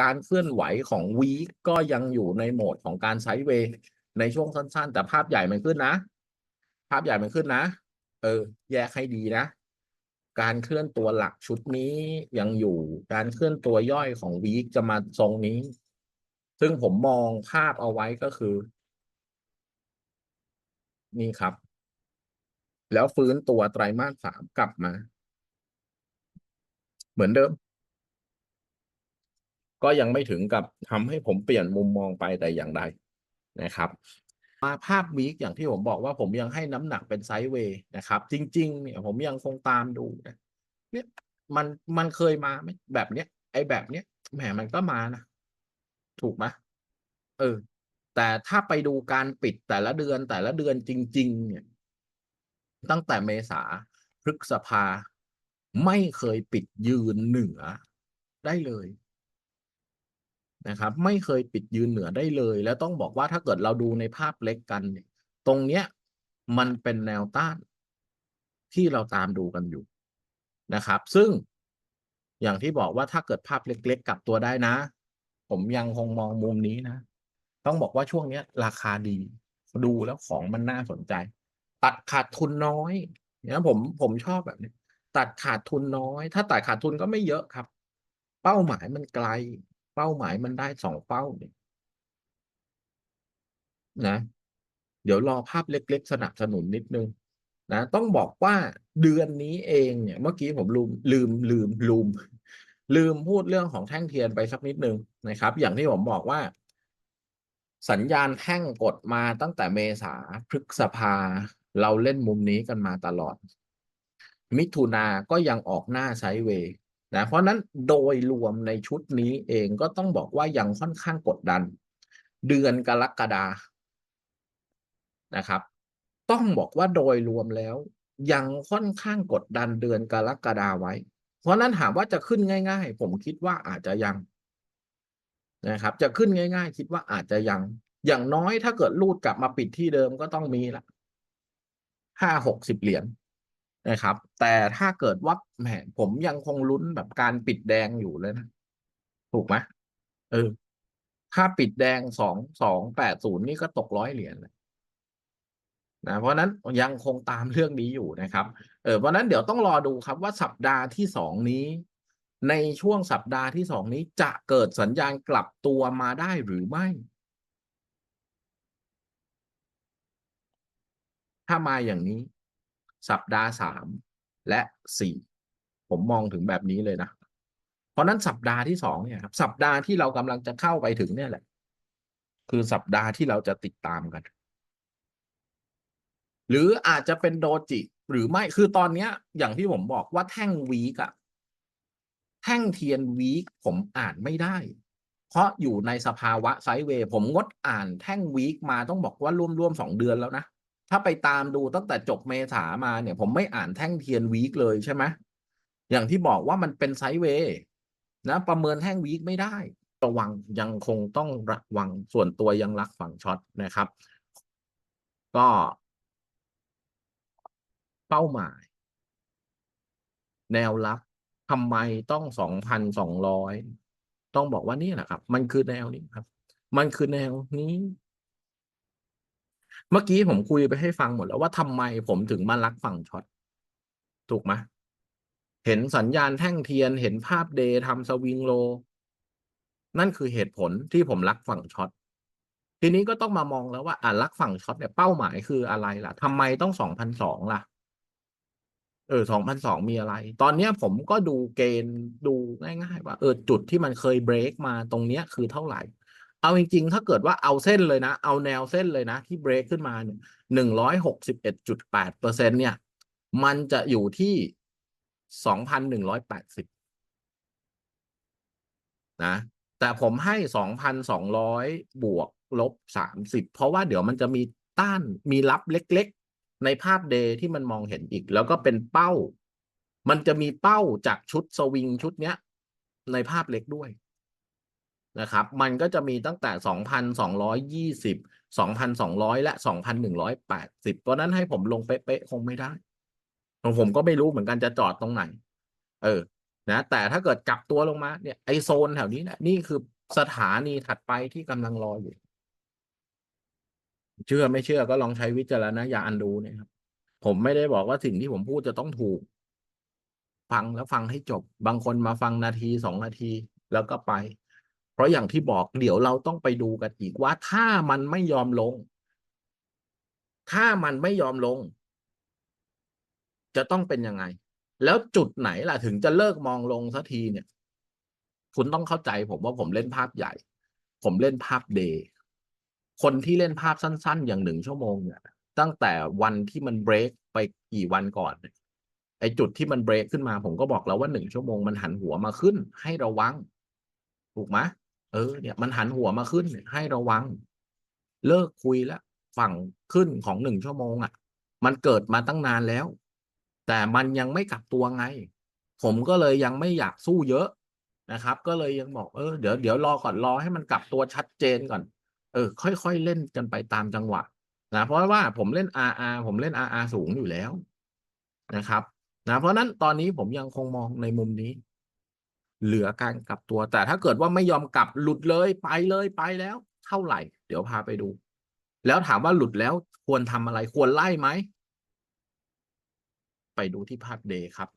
การเคลื่อนไหวของวีก็ยังอยู่ในโหมดของการไซด์เวย์ในช่วงสั้น ๆ แต่ภาพใหญ่มันขึ้นนะ ภาพใหญ่มันขึ้นนะ เออ แยกให้ดีนะ การเคลื่อนตัวหลักชุดนี้ยังอยู่ การเคลื่อนตัวย่อยของวีคจะมาทรงนี้ ซึ่งผมมองภาพเอาไว้ก็คือ นี่ครับ แล้วฟื้นตัวไตรมาสสามกลับมา เหมือนเดิม ก็ยังไม่ถึงกับทำให้ผมเปลี่ยนมุมมองไปแต่อย่างใดนะครับ มาภาพวีคอย่างที่ผมบอกว่าผมยังให้น้ำหนักเป็นไซด์เวย์นะครับ จริง ๆ เนี่ยผมยังคงตามดูนะเนี่ยมันมันเคยมาไหมแบบเนี้ยไอ้แบบเนี้ยแหมมันก็มานะถูกไหมเออ แต่ถ้าไปดูการปิดแต่ละเดือนแต่ละเดือนจริง ๆ เนี่ย ตั้งแต่เมษาพฤษภาไม่เคยปิดยืนเหนือได้เลย นะครับไม่เคยปิดยืนเหนือได้เลย แล้วต้องบอกว่าถ้าเกิดเราดูในภาพเล็กกันเนี่ยตรงเนี้ยมันเป็นแนวต้านที่เราตามดูกันอยู่นะครับ ซึ่งอย่างที่บอกว่าถ้าเกิดภาพเล็กๆกลับตัวได้นะ ผมยังคงมองมุมนี้นะ ต้องบอกว่าช่วงเนี้ยราคาดี ดูแล้วของมันน่าสนใจ ตัดขาดทุนน้อยเนี่ยผมผมชอบแบบนี้ ตัดขาดทุนน้อย ถ้าตัดขาดทุนก็ไม่เยอะครับ เป้าหมายมันไกล เป้าหมายมันได้สองเป้าเนี่ยนะ เดี๋ยวรอภาพเล็กๆ สนับสนุนนิดนึงนะต้องบอกว่าเดือนนี้เองเนี่ย เมื่อกี้ผมลืมลืมลืมลืมลืมพูดเรื่องของแท่งเทียนไปสักนิดนึงนะครับ อย่างที่ผมบอกว่า สัญญาณแท่งกดมาตั้งแต่เมษาพฤษภา เราเล่นมุมนี้กันมาตลอด มิถุนาก็ยังออกหน้าไซด์เวย์ นะเพราะนั้นโดยรวมในชุดนี้เองก็ต้องบอกว่ายังค่อนข้างกดดัน เดือนกรกฎานะครับ ต้องบอกว่าโดยรวมแล้ว ยังค่อนข้างกดดันเดือนกรกฎาไว้ เพราะนั้นถามว่าจะขึ้นง่าย ๆ ผมคิดว่าอาจจะยังนะครับ จะขึ้นง่าย ๆ คิดว่าอาจจะยัง อย่างน้อยถ้าเกิดรูดกลับมาปิดที่เดิมก็ต้องมีละห้าหกสิบเหรียญ นะครับ แต่ถ้าเกิดว่าแหมผมยังคงลุ้นแบบการปิดแดงอยู่เลยนะ ถูกไหมเออ ถ้าปิดแดงสองสองแปดศูนย์นี่ก็ตกร้อยเหรียญเลยนะเพราะนั้นยังคงตามเรื่องนี้อยู่นะครับ เออเพราะนั้นเดี๋ยวต้องรอดูครับว่าสัปดาห์ที่สองนี้ ในช่วงสัปดาห์ที่สองนี้จะเกิดสัญญาณกลับตัวมาได้หรือไม่ ถ้ามาอย่างนี้ สัปดาห์สามและสี่ผมมองถึงแบบนี้เลยนะ เพราะนั้นสัปดาห์ที่สองเนี่ยครับสัปดาห์ที่เรากำลังจะเข้าไปถึงเนี่ยแหละ คือสัปดาห์ที่เราจะติดตามกัน หรืออาจจะเป็นโดจิ หรือไม่คือตอนเนี้ย อย่างที่ผมบอกว่าแท่งวีกอะแท่งเทียนวีคผมอ่านไม่ได้ เพราะอยู่ในสภาวะไซด์เวย์ผมงดอ่านแท่งวีคมาต้องบอกว่าร่วมๆสองเดือนแล้วนะ ถ้าไปตามดูตั้งแต่จบเมษามาเนี่ย ผมไม่อ่านแท่งเทียนวีคเลยใช่ไหมอย่างที่บอกว่ามันเป็นไซด์เวย์นะ ประเมินแท่งวีคไม่ได้ ระวังยังคงต้องระวังส่วนตัวยังรักฝั่งช็อตนะครับ ก็เป้าหมาย แนวรับทำไมต้องสองพันสองร้อยต้องบอกว่านี่แหละครับ มันคือแนวนี้ครับ มันคือแนวนี้ เมื่อกี้ผมคุยไปให้ฟังหมดแล้วว่าทำไมผมถึงมารักฝั่งช็อตถูกไหมเห็นสัญญาณแท่งเทียน เห็นภาพเดย์ทำสวิงโล นั่นคือเหตุผลที่ผมรักฝั่งช็อตทีนี้ก็ต้องมามองแล้วว่าอ่ารักฝั่งช็อตเนี่ยเป้าหมายคืออะไรล่ะทำไมต้องสองพันสองล่ะ เออสองพันสองมีอะไร ตอนเนี้ยผมก็ดูเกณฑ์ดูง่ายๆว่า เออจุดที่มันเคยเบรกมาตรงเนี้ยคือเท่าไหร่ เอาจริงๆ ถ้าเกิดว่าเอาเส้นเลยนะ เอาแนวเส้นเลยนะ ที่เบรกขึ้นมาเนี่ยหนึ่งร้อยหกสิบเอ็ดจุดแปดเปอร์เซ็นเนี่ย มันจะอยู่ที่สองพันหนึ่งร้อยแปดสิบนะ แต่ผมให้สองพันสองร้อยบวกลบสามสิบเพราะว่าเดี๋ยวมันจะมีต้านมีรับเล็กๆ ในภาพเดย์ที่มันมองเห็นอีก แล้วก็เป็นเป้า มันจะมีเป้าจากชุดสวิงชุดเนี้ย ในภาพเล็กด้วย นะครับ มันก็จะมีตั้งแต่สองพันสองร้อยยี่สิบสองพันสองร้อยและสองพันหนึ่งร้อยแปดสิบเพราะนั้นให้ผมลงเป๊ะๆคงไม่ได้ของผมก็ไม่รู้เหมือนกันจะจอดตรงไหน เออ นะ แต่ถ้าเกิดกลับตัวลงมา เนี่ย ไอโซนแถวนี้นะนี่คือสถานีถัดไปที่กำลังรออยู่ เชื่อไม่เชื่อก็ลองใช้วิจารณญาณดูนะครับ ผมไม่ได้บอกว่าสิ่งที่ผมพูดจะต้องถูก ฟังแล้วฟังให้จบ บางคนมาฟังนาทีสองนาทีแล้วก็ไป ราะอย่างที่บอกเดี๋ยวเราต้องไปดูกันอีกว่าถ้ามันไม่ยอมลง ถ้ามันไม่ยอมลง จะต้องเป็นยังไง แล้วจุดไหนล่ะถึงจะเลิกมองลงสักทีเนี่ย คุณต้องเข้าใจผมว่าผมเล่นภาพใหญ่ ผมเล่นภาพเดย์คนที่เล่นภาพสั้น ๆ อย่างหนึ่งชั่วโมงเนี่ยตั้งแต่วันที่มันเบรกไปกี่วันก่อนไอจุดที่มันเบรกขึ้นมา ผมก็บอกแล้วว่าหนึ่งชั่วโมงมันหันหัวมาขึ้น ให้ระวังถูกไหม เออเนี่ยมันหันหัวมาขึ้นเนี่ยให้ระวัง เลิกคุยแล้วฝั่งขึ้นของหนึ่งชั่วโมงอะ มันเกิดมาตั้งนานแล้ว แต่มันยังไม่กลับตัวไง ผมก็เลยยังไม่อยากสู้เยอะนะครับ ก็เลยยังบอกเออเดี๋ยวเดี๋ยวรอก่อนรอให้มันกลับตัวชัดเจนก่อน เออ ค่อยๆเล่นกันไปตามจังหวะนะเพราะว่าผมเล่น RR ผมเล่น RR สูงอยู่แล้วนะครับนะเพราะนั้นตอนนี้ผมยังคงมองในมุมนี้ เหลือการกลับตัว แต่ถ้าเกิดว่าไม่ยอมกลับหลุดเลยไปเลยไปแล้ว เท่าไหร่ เดี๋ยวพาไปดู แล้วถามว่าหลุดแล้วควรทำอะไรควรไล่ไหม ไปดูที่ภาพเดย์ครับ